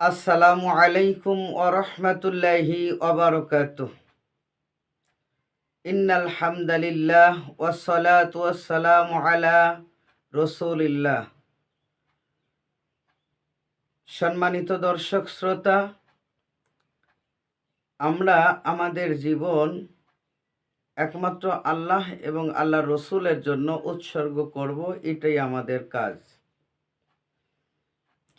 আসসালামু আলাইকুম ওরহমতুল্লাহি ওবরকাত ইন্নাল হামদালিল্লাহ ওয়াসসালাত ওয়াসসালামু আলা রসুলিল্লাহ। সম্মানিত দর্শক, শ্রোতা, আমরা আমাদের জীবন একমাত্র আল্লাহ এবং আল্লাহ রসুলের জন্য উৎসর্গ করব, এটাই আমাদের কাজ।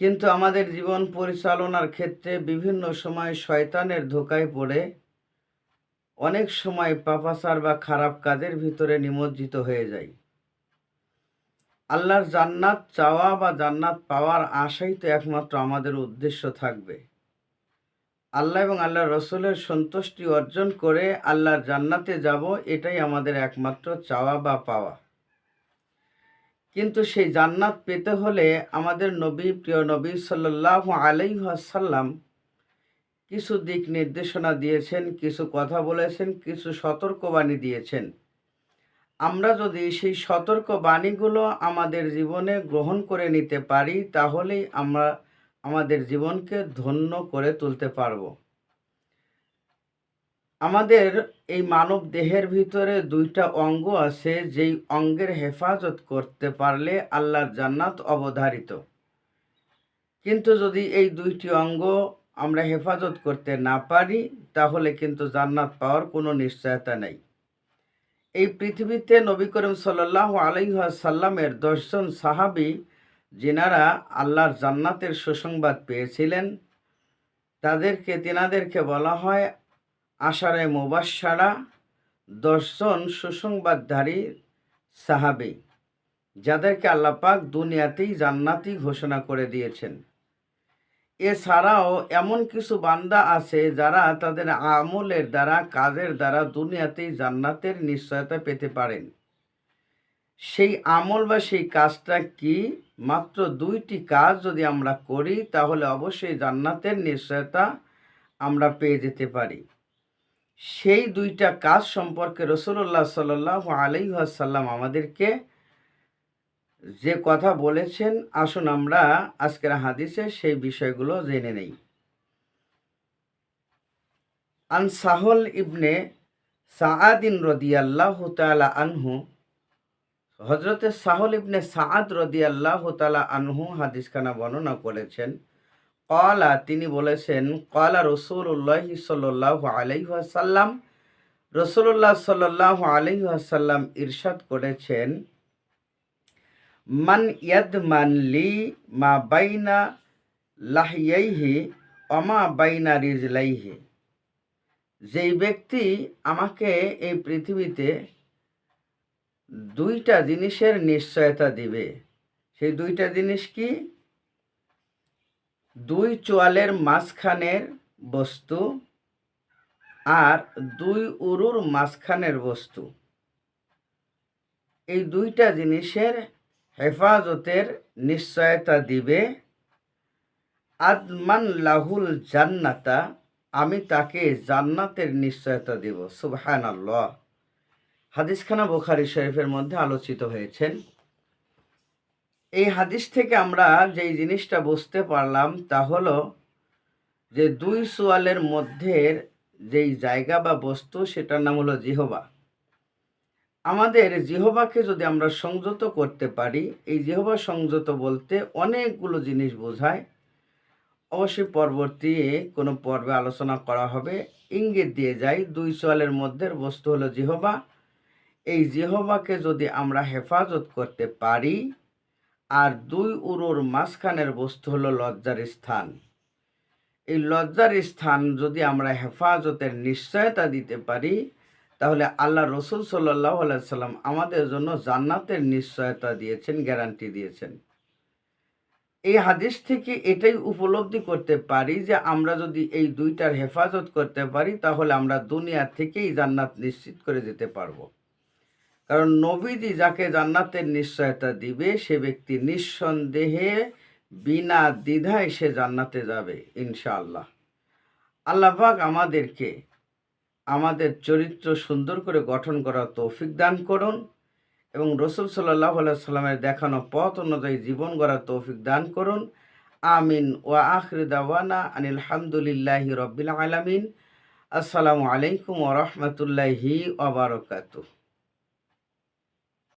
কিন্তু আমাদের জীবন পরিচালনার ক্ষেত্রে বিভিন্ন সময় শয়তানের ধোকায় পড়ে অনেক সময় পাপাচার বা খারাপ কাজের ভিতরে নিমজ্জিত হয়ে যায় আল্লাহর জান্নাত চাওয়া বা জান্নাত পাওয়ার আশাই তো একমাত্র আমাদের উদ্দেশ্য থাকবে। আল্লাহ এবং আল্লাহ রসুলের সন্তুষ্টি অর্জন করে আল্লাহর জান্নাতে যাব, এটাই আমাদের একমাত্র চাওয়া বা পাওয়া। কিন্তু সেই জান্নাত পেতে হলে আমাদের নবী, প্রিয় নবী সাল্লাহ আলাইসাল্লাম কিছু দিক নির্দেশনা দিয়েছেন, কিছু কথা বলেছেন, কিছু সতর্কবাণী দিয়েছেন। আমরা যদি সেই সতর্ক বাণীগুলো আমাদের জীবনে গ্রহণ করে নিতে পারি, তাহলেই আমরা আমাদের জীবনকে ধন্য করে তুলতে পারব। আমাদের এই মানব দেহের ভিতরে দুইটা অঙ্গ আছে, যেই অঙ্গের হেফাজত করতে পারলে আল্লাহর জান্নাত অবধারিত। কিন্তু যদি এই দুইটি অঙ্গ আমরা হেফাজত করতে না পারি, তাহলে কিন্তু জান্নাত পাওয়ার কোনো নিশ্চয়তা নেই। এই পৃথিবীতে নবী করিম সাল্লাহ আলাইসাল্লামের দশজন সাহাবি, যিনারা আল্লাহর জান্নাতের সুসংবাদ পেয়েছিলেন, তাদেরকে, তিনাদেরকে বলা হয় আষাঢ়ে মোবাসারা, দশজন সুসংবাদধারী সাহাবি, যাদেরকে আল্লাপাক দুনিয়াতেই জান্নাতি ঘোষণা করে দিয়েছেন। এছাড়াও এমন কিছু বান্দা আছে যারা তাদের আমলের দ্বারা, কাজের দ্বারা দুনিয়াতেই জান্নাতের নিশ্চয়তা পেতে পারেন। সেই আমল বা সেই কাজটা কি? মাত্র দুইটি কাজ যদি আমরা করি, তাহলে অবশ্যই জান্নাতের নিশ্চয়তা আমরা পেয়ে যেতে পারি। সেই দুইটা কাজ সম্পর্কে রসুল্লাহ সাল্লাহ আলাইসাল্লাম আমাদেরকে যে কথা বলেছেন, আসুন আমরা আজকের হাদিসে সেই বিষয়গুলো জেনে নেই। আন সাহল ইবনে সাআদিন রদিয়াল্লাহ তালা আনহু হজরতে সাহল ইবনে সাআদ রদিয়াল্লাহ তালা আনহু হাদিসখানা বর্ণনা করেছেন। কলা, তিনি বলেছেন, কলা রসুল্লাহ সাল্লাহ আলাইহাসাল্লাম রসুল্লাহ সাল্লাহ আলাইহাসাল্লাম ইরশাদ করেছেন, মান ইয়াদ মানলি মা বাইনা লাহিয়াইহি অমা বাইনা রিজলাইহি। যেই ব্যক্তি আমাকে এই পৃথিবীতে দুইটা জিনিসের নিশ্চয়তা দিবে, সেই দুইটা জিনিস কি? দুই চোয়ালের মাঝখানের বস্তু আর দুই উরুর মাঝখানের বস্তু। এই দুইটা জিনিসের হেফাজতের নিশ্চয়তা দিবে, আদমান লাহুল জান্নাতা, আমি তাকে জান্নাতের নিশ্চয়তা দেব। সুবহান আল্লাহ হাদিসখানা বোখারি শরীফের মধ্যে আলোচিত হয়েছেন এই হাদিস থেকে আমরা যেই জিনিসটা বুঝতে পারলাম তা হলো যে দুই সোয়ালের মধ্যের যেই জায়গা বা বস্তু সেটার নাম হলো জিহবা। আমাদের জিহবাকে যদি আমরা সংযত করতে পারি, এই জিহবা সংযত বলতে অনেকগুলো জিনিস বোঝায়। অবশ্যই পরবর্তী কোনো পর্বে আলোচনা করা হবে। ইঙ্গিত দিয়ে যাই, দুই সোয়ালের মধ্যের বস্তু হলো জিহবা। এই জিহবাকে যদি আমরা হেফাজত করতে পারি আর দুই উরুর মাঝখানের বস্তু হলো লজ্জার স্থান। এই লজ্জার স্থান যদি আমরা হেফাজতের নিশ্চয়তা দিতে পারি, তাহলে আল্লাহ রসুল সাল্লাহ সাল্লাম আমাদের জন্য জান্নাতের নিশ্চয়তা দিয়েছেন গ্যারান্টি দিয়েছেন। এই হাদিস থেকে এটাই উপলব্ধি করতে পারি যে আমরা যদি এই দুইটার হেফাজত করতে পারি, তাহলে আমরা দুনিয়া থেকেই জান্নাত নিশ্চিত করে যেতে পারব। কারণ নবীজি যাকে জান্নাতের নিশ্চয়তা দিবে, সে ব্যক্তি নিঃসন্দেহে বিনা দ্বিধায় সে জান্নাতে যাবে, ইনশাআল্লাহ। আল্লাহবাক আমাদেরকে আমাদের চরিত্র সুন্দর করে গঠন করার তৌফিক দান করুন এবং রসুল সাল্লাহ সাল্লামের দেখানো পথ অনুযায়ী জীবন গড়ার তৌফিক দান করুন। আমিন। ওয়া আখির দাওয়ানা আনিল হামদুলিল্লাহি রব্বিল আলামিন। আসসালামু আলাইকুম ওয়া রাহমাতুল্লাহি